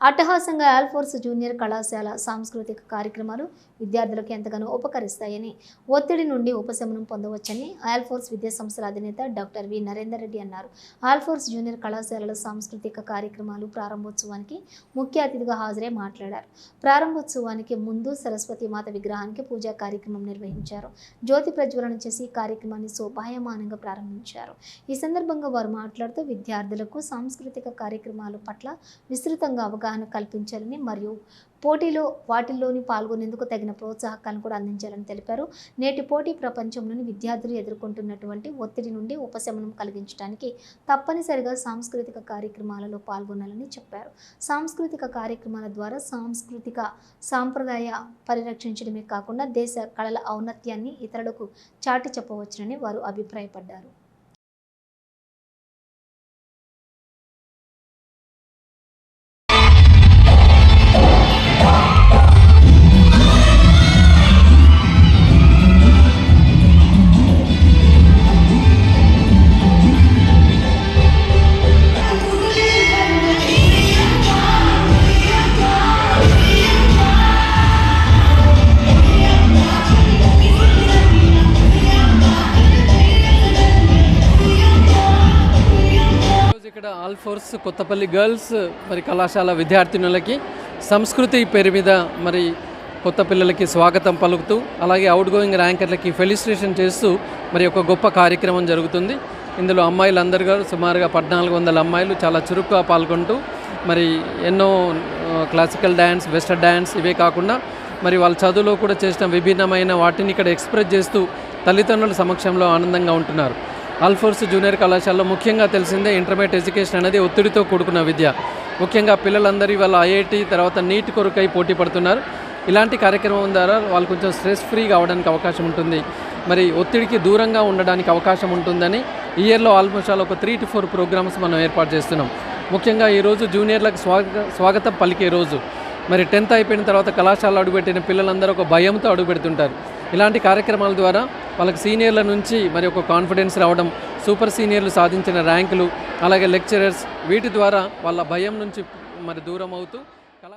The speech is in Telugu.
అట్టహాసంగా ఆల్ఫోర్స్ జూనియర్ కళాశాల సాంస్కృతిక కార్యక్రమాలు విద్యార్థులకు ఎంతగానో ఉపకరిస్తాయని ఒత్తిడి నుండి ఉపశమనం పొందవచ్చని ఆల్ఫోర్స్ విద్యా సంస్థల అధినేత డాక్టర్ వి. నరేందర్ రెడ్డి అన్నారు. ఆల్ఫోర్స్ జూనియర్ కళాశాలల సాంస్కృతిక కార్యక్రమాలు ప్రారంభోత్సవానికి ముఖ్య అతిథిగా హాజరై మాట్లాడారు. ప్రారంభోత్సవానికి ముందు సరస్వతి మాత విగ్రహానికి పూజా కార్యక్రమం నిర్వహించారు. జ్యోతి ప్రజ్వలన చేసి కార్యక్రమాన్ని శోభాయమానంగా ప్రారంభించారు. ఈ సందర్భంగా వారు మాట్లాడుతూ విద్యార్థులకు సాంస్కృతిక కార్యక్రమాల పట్ల విస్తృతంగా అవగాహన కల్పించాలని మరియు పోటీలో వాటిల్లోని పాల్గొనేందుకు తగిన ప్రోత్సాహకాలను కూడా అందించాలని తెలిపారు. నేటి పోటీ ప్రపంచంలోని విద్యార్థులు ఎదుర్కొంటున్నటువంటి ఒత్తిడి నుండి ఉపశమనం కలిగించడానికి తప్పనిసరిగా సాంస్కృతిక కార్యక్రమాలలో పాల్గొనాలని చెప్పారు. సాంస్కృతిక కార్యక్రమాల ద్వారా సాంస్కృతిక సాంప్రదాయ పరిరక్షించడమే కాకుండా దేశ కళల ఔన్నత్యాన్ని ఇతరులకు చాటి చెప్పవచ్చునని వారు అభిప్రాయపడ్డారు. ఇక్కడ ఆల్ ఫోర్స్ కొత్తపల్లి గర్ల్స్ మరి కళాశాల విద్యార్థినులకి సంస్కృతి పేరు మీద మరి కొత్త పిల్లలకి స్వాగతం పలుకుతూ అలాగే అవుట్ గోయింగ్ ర్యాంకర్లకి ఫెలిస్ట్రేషన్ చేస్తూ మరి ఒక గొప్ప కార్యక్రమం జరుగుతుంది. ఇందులో అమ్మాయిలందరూ సుమారుగా పద్నాలుగు వందల అమ్మాయిలు చాలా చురుగ్గా పాల్గొంటూ మరి ఎన్నో క్లాసికల్ డ్యాన్స్ వెస్టర్న్ డ్యాన్స్ ఇవే కాకుండా మరి వాళ్ళ చదువులో కూడా చేసిన విభిన్నమైన వాటిని ఇక్కడ ఎక్స్ప్రెస్ చేస్తూ తల్లిదండ్రుల సమక్షంలో ఆనందంగా ఉంటున్నారు. ఆల్ఫోర్స్ జూనియర్ కళాశాలలో ముఖ్యంగా తెలిసిందే ఇంటర్మీడియట్ ఎడ్యుకేషన్ అనేది ఒత్తిడితో కూడుకున్న విద్య. ముఖ్యంగా పిల్లలందరూ వాళ్ళ ఐఐటి తర్వాత నీట్ కొరకై పోటీ పడుతున్నారు. ఇలాంటి కార్యక్రమం ద్వారా వాళ్ళు కొంచెం స్ట్రెస్ ఫ్రీగా అవడానికి అవకాశం ఉంటుంది. మరి ఒత్తిడికి దూరంగా ఉండడానికి అవకాశం ఉంటుందని ఈ ఇయర్లో ఆల్మోస్ట్ ఆల్ ఒక త్రీ టు ఫోర్ ప్రోగ్రామ్స్ మనం ఏర్పాటు చేస్తున్నాం. ముఖ్యంగా ఈరోజు జూనియర్లకు స్వాగ స్వాగతం పలికే రోజు. మరి టెన్త్ అయిపోయిన తర్వాత కళాశాల అడుగుపెట్టిన పిల్లలందరూ ఒక భయంతో అడుగుపెడుతుంటారు. ఇలాంటి కార్యక్రమాల ద్వారా వాళ్ళకి సీనియర్ల నుంచి మరి ఒక కాన్ఫిడెన్స్ రావడం సూపర్ సీనియర్లు సాధించిన ర్యాంకులు అలాగే లెక్చరర్స్ వీటి ద్వారా వాళ్ళ భయం నుంచి మరి దూరం అవుతూ